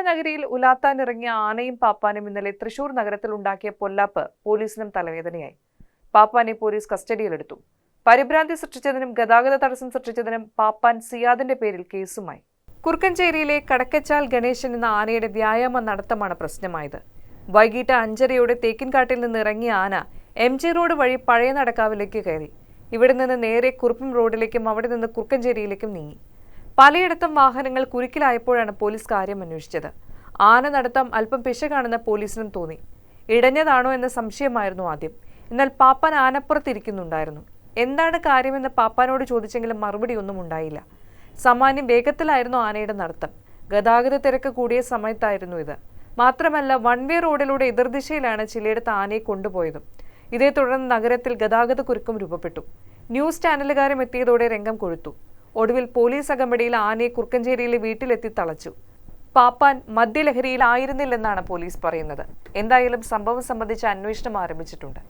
നഗരിയിൽ ഉലാത്താനിറങ്ങിയ ആനയും പാപ്പാനും ഇന്നലെ തൃശൂർ നഗരത്തിൽ ഉണ്ടാക്കിയ പൊല്ലാപ്പ് പോലീസിനും തലവേദനയായി. പാപ്പാനെ പോലീസ് കസ്റ്റഡിയിലെടുത്തു. പരിഭ്രാന്തി സൃഷ്ടിച്ചതിനും ഗതാഗത തടസ്സം സൃഷ്ടിച്ചതിനും പാപ്പാൻ സിയാദിന്റെ പേരിൽ കേസുമായി. കുർക്കഞ്ചേരിയിലെ കടക്കച്ചാൽ ഗണേശൻ എന്ന ആനയുടെ വ്യായാമ നടത്തമാണ് പ്രശ്നമായത്. വൈകിട്ട് അഞ്ചരയോടെ തേക്കിൻകാട്ടിൽ നിന്ന് ഇറങ്ങിയ ആന എം ജി റോഡ് വഴി പഴയ നടക്കാവിലേക്ക് കയറി. ഇവിടെ നിന്ന് നേരെ കുറുപ്പം റോഡിലേക്കും അവിടെ നിന്ന് കുർക്കഞ്ചേരിയിലേക്കും നീങ്ങി. പലയിടത്തും വാഹനങ്ങൾ കുരുക്കിലായപ്പോഴാണ് പോലീസ് കാര്യം അന്വേഷിച്ചത്. ആന നടത്തം അല്പം പിശകാണെന്ന് പോലീസിനും തോന്നി. ഇടഞ്ഞതാണോ എന്ന സംശയമായിരുന്നു ആദ്യം. എന്നാൽ പാപ്പൻ ആനപ്പുറത്തിരിക്കുന്നുണ്ടായിരുന്നു. എന്താണ് കാര്യമെന്ന് പാപ്പാനോട് ചോദിച്ചെങ്കിലും മറുപടി ഒന്നും ഉണ്ടായില്ല. സാമാന്യം വേഗത്തിലായിരുന്നു ആനയുടെ നടത്തം. ഗതാഗത തിരക്ക് കൂടിയ സമയത്തായിരുന്നു ഇത്. മാത്രമല്ല വൺ വേ റോഡിലൂടെ എതിർദിശയിലാണ് ചിലയിടത്ത് ആനയെ കൊണ്ടുപോയതും. ഇതേ തുടർന്ന് നഗരത്തിൽ ഗതാഗത കുരുക്കം രൂപപ്പെട്ടു. ന്യൂസ് ചാനലുകാരും എത്തിയതോടെ രംഗം കൊഴുത്തു. ഒടുവിൽ പോലീസ് അകമ്പടിയിൽ ആനയെ കുർക്കഞ്ചേരിയിലെ വീട്ടിലെത്തി തളച്ചു. പാപ്പാൻ മദ്യലഹരിയിലായിരുന്നില്ലെന്നാണ് പോലീസ് പറയുന്നത്. എന്തായാലും സംഭവം സംബന്ധിച്ച് അന്വേഷണം ആരംഭിച്ചിട്ടുണ്ട്.